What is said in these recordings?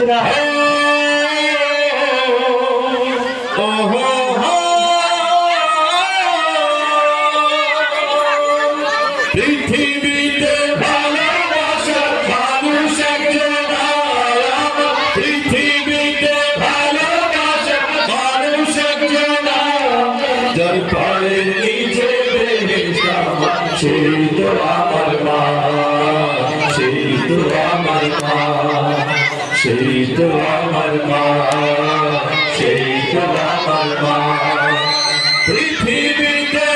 না পৃথিবীতে ভালোবাসার মানুষ একজন। পৃথিবীতে ভালোবাসার মানুষ একজন যার সেই তো আমার মা সেই তো আমার মা পৃথিবীতে।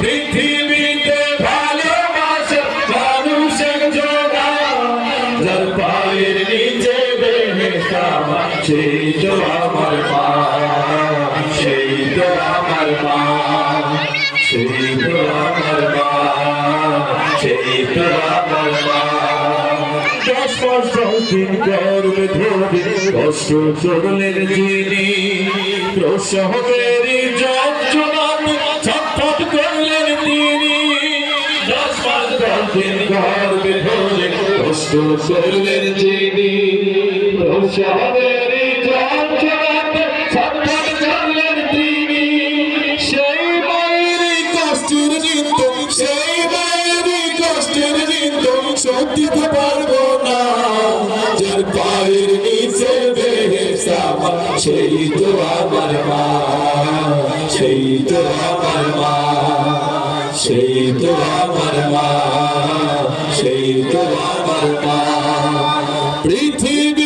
পৃথিবীতে ভালোবাসা মানুষ একজন আমার। যার পায়ের নিচে আমার, সেই তো আমার মা সেই তো আমার মা সেই আমার মা সেই আমার মা দিন গর্বে ধরে কষ্ট যিনি প্রসবের যন্ত্রণাতে ছটফট করলেন তিনি মাস দশ দিন গর্বে ধরে কষ্ট যিনি প্রসবের যন্ত্রণাতে ছটফট সত্যিতে পারব না। যার পায়ের নিচে সেই তো আমার মা। সেই তো আমার মা। সেই তো আমার মা। সেই তো আমার মা। পৃথিবীতে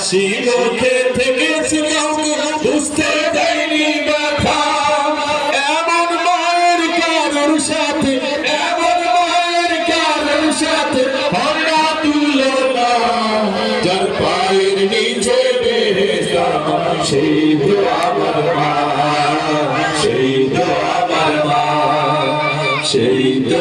হাসি মুখে থেকেছি বুঝতে দেয়নি ব্যথা। এমন মায়ের কারোর সাথে, এমন মায়ের কারোর সাথে হরা তুলনা। যার পায়ের নিচে সেই তো আমার মা, সেই তো আমার মা, সেই তো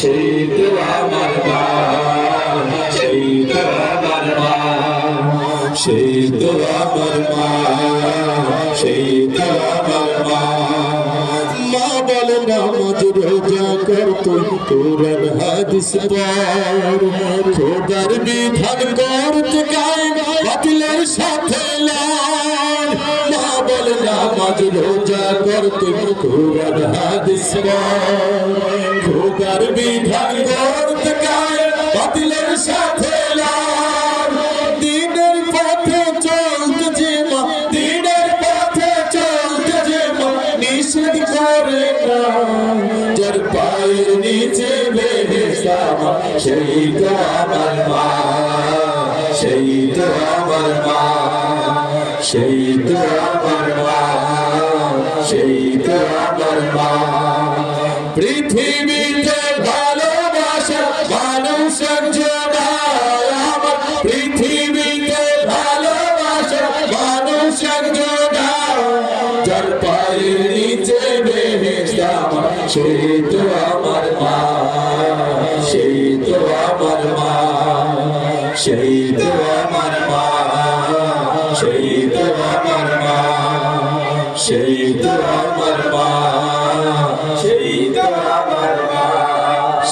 সেই তো আমার মা সেই তো আমার মা সেই তো আমার মা সেই তো আমার মা মা বলে নামাজ রোজা করতো খোদার বিধান করতে গায় বাতিলের সাথে দিনের পথে চলতে যে মা দিনের পথে চলতে যে মা নিষেধ করে না। যার পায়ের নিচে বেহেশত সেই তো আমার মা। সেই তো আমার মা। সেই তো আমার মা। সেই তো আমার মা। পৃথিবীতে ভালোবাসা মানুষ একজন আমার। পৃথিবীতে ভালোবাসা মানুষ একজন যার পায়ের নিচে বেহেশত আমার, সেই তো আমার মা। সেই তো আমার মা। সেই তো আমার